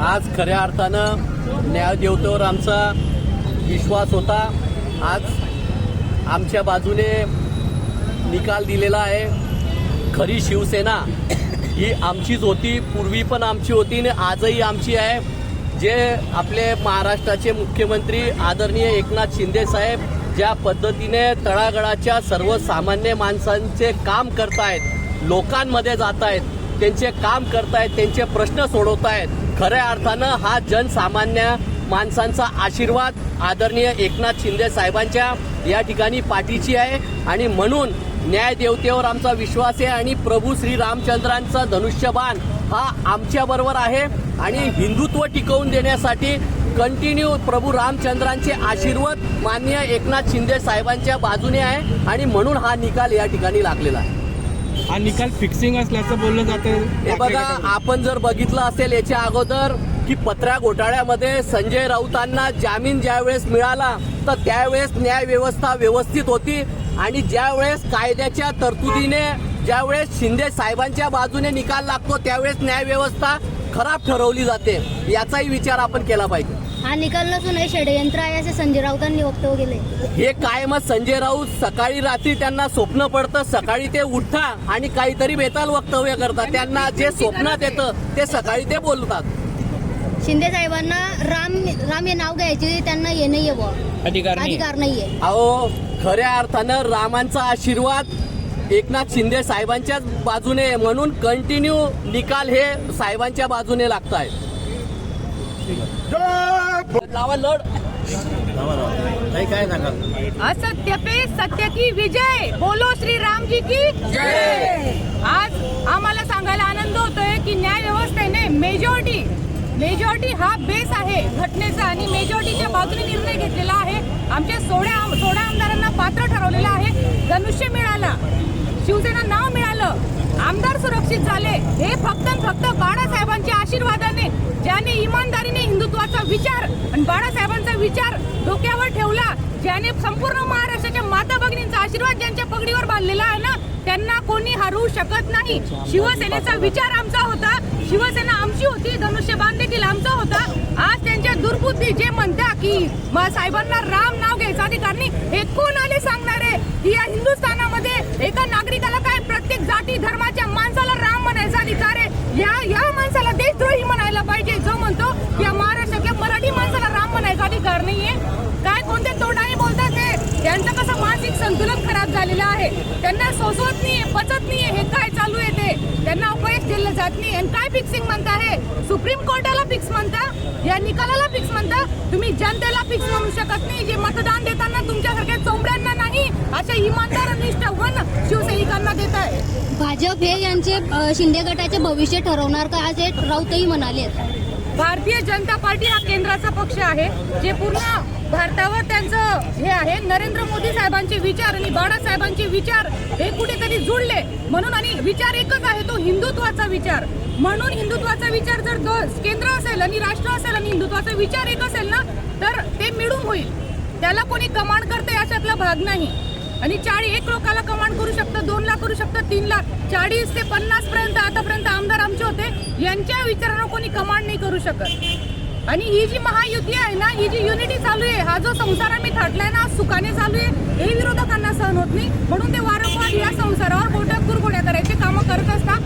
आज खऱ्या अर्थानं न्याय देवतेवर आमचा विश्वास होता. आज आमच्या बाजूने निकाल दिलेला आहे. खरी शिवसेना ही आमचीच होती पूर्वी पण आमची होती आणि आजही आमची आहे. जे आपले महाराष्ट्राचे मुख्यमंत्री आदरणीय एकनाथ शिंदे साहेब ज्या पद्धतीने तळागळाच्या सर्वसामान्य माणसांचे काम करतायत लोकांमध्ये जात आहेत त्यांचे काम करतायत त्यांचे प्रश्न सोडवतायत खऱ्या अर्थानं हा जनसामान्य माणसांचा आशीर्वाद आदरणीय एकनाथ शिंदे साहेबांच्या या ठिकाणी पाठीची आहे. आणि म्हणून न्यायदेवतेवर आमचा विश्वास आहे आणि प्रभू श्री रामचंद्रांचा धनुष्यबाण हा आमच्या बरोबर आहे. आणि हिंदुत्व टिकवून देण्यासाठी कंटिन्यू प्रभू रामचंद्रांचे आशीर्वाद माननीय एकनाथ शिंदे साहेबांच्या बाजूने आहे. आणि म्हणून हा निकाल या ठिकाणी लागलेला आहे. हा निकाल फिक्सिंग असल्याचं बोललं जातं. हे बघा आपण जर बघितलं असेल याच्या अगोदर की पत्र्या घोटाळ्यामध्ये संजय राऊतांना जामीन ज्यावेळेस मिळाला तर त्यावेळेस न्याय व्यवस्था व्यवस्थित होती. आणि ज्यावेळेस कायद्याच्या तरतुदीने ज्यावेळेस शिंदे साहेबांच्या बाजूने निकाल लागतो त्यावेळेस न्याय व्यवस्था खराब ठरवली जाते. याचाही विचार आपण केला पाहिजे. हा निकाल नसून हे षडयंत्र आहे असे संजय राऊतांनी वक्तव्य केले. हे कायमच संजय राऊत सकाळी रात्री त्यांना स्वप्न पडतं सकाळी ते उठता आणि काहीतरी बेताल वक्तव्य करतात. त्यांना जे स्वप्नात येतं ते सकाळी ते बोलतात. शिंदे साहेबांना राम राम हे नाव घ्यायचे त्यांना ये नाहीये बुवा. अधिकार नाही अधिकार नाहीये. अहो खऱ्या अर्थानं रामांचा आशीर्वाद एकनाथ शिंदे साहेबांच्याच बाजूने. म्हणून कंटिन्यू निकाल हे साहेबांच्या बाजूने लागत आहेत. लावा लढ. नाही काय सांगाल? असत्य पे सत्य की विजय. बोलो श्री राम जी की आज आम्हाला सांगायला आनंद होतोय की न्याय व्यवस्थेने मेजॉरिटी मेजॉरिटी हा बेस आहे घटनेचा आणि मेजॉरिटीच्या बाजूने निर्णय घेतलेला आहे. आमच्या सोळा सोळा आमदारांना पात्र ठरवलेलं आहे. धनुष्य मिळाला. शिवसेना नाव मिळालं. आमदार सुरक्षित झाले. हे फक्त फक्त बाळासाहेबांच्या आशीर्वादाने ज्याने इमानदारीने हिंदुत्वाचा विचार आणि बाळासाहेबांचा विचार डोक्यावर ठेवला ज्याने संपूर्ण महाराष्ट्राच्या माता भगिनींचा आशीर्वाद ज्यांच्या पगडीवर बांधलेला आहे ना त्यांना कोणी हरवू शकत नाही. शिवसेनेचा विचार आमचा होता. शिवसेना आमची होती धनुष्यबाण देखील आमचा होता. आज त्यांच्या दुर्बुद्धी जे म्हणता की साहेबांना राम नाव घ्यायचा अधिकारणी नाही हे कोण आले सांगणारे की या हिंदुस्थानामध्ये एका नागरिकाला काय प्रत्येक जाती धर्माच्या माणसाला राम म्हणायचा अधिकार आहे या या माणसाला देशद्रोही म्हणायला पाहिजे जो म्हणतो की या महाराष्ट्रातल्या मराठी माणसाला राम म्हणायचा अधिकार नाहीये काय कोणत्या तोंडाने बोलतात ते त्यांचं कसं मानसिक संतुलन खराब झालेलं आहे. त्यांना सोसवत नाहीये पचत नाहीये हे काय चालू आहे ते? त्यांना अपयश दिलं जात नाही. आणि काय फिक्सिंग म्हणता हे? सुप्रीम कोर्टाला फिक्स म्हणता? या निकालाला फिक्स म्हणता? तुम्ही जनतेला फिक्स म्हणू शकत नाही. जे मतदान देताना तुमच्यासारख्या चोंबड्यांना नाही अशा इमानदार निष्ठावन शिवसैनिकांना देत आहे. भाजप हे यांचे शिंदे गटाचे भविष्य ठरवणार का? असे राऊतही म्हणाले भारतीय जनता पार्टी हा केंद्राचा पक्ष आहे जे पूर्ण भारतावर त्यांचं हे आहे. नरेंद्र मोदी साहेबांचे विचार आणि बाळासाहेबांचे विचार हे कुठेतरी जुळले. म्हणून आणि विचार एकच आहे तो हिंदुत्वाचा विचार. म्हणून हिंदुत्वाचा विचार जर केंद्र असेल आणि राष्ट्र असेल आणि हिंदुत्वाचा विचार एक असेल ना तर ते मिळून होईल. त्याला कोणी कमांड करते याच्यातला भाग नाही. आणि चाळीस एक लोकाला कमांड करू शकतं दोन लाख करू शकतं तीन लाख. चाळीस ते पन्नास पर्यंत आतापर्यंत आमदार आमचे होते. यांच्या विचारानं कोणी कमांड नाही करू शकत. आणि ही जी महायुती आहे ना ही जी युनिटी चालू आहे हा जो संसार आम्ही थाटलाय ना सुखाने चालू आहे हे विरोधकांना सहन होत नाही. म्हणून ते वारंवार या संसारावर गोट्या कुरघोड्या करायचे कामं करत असतात.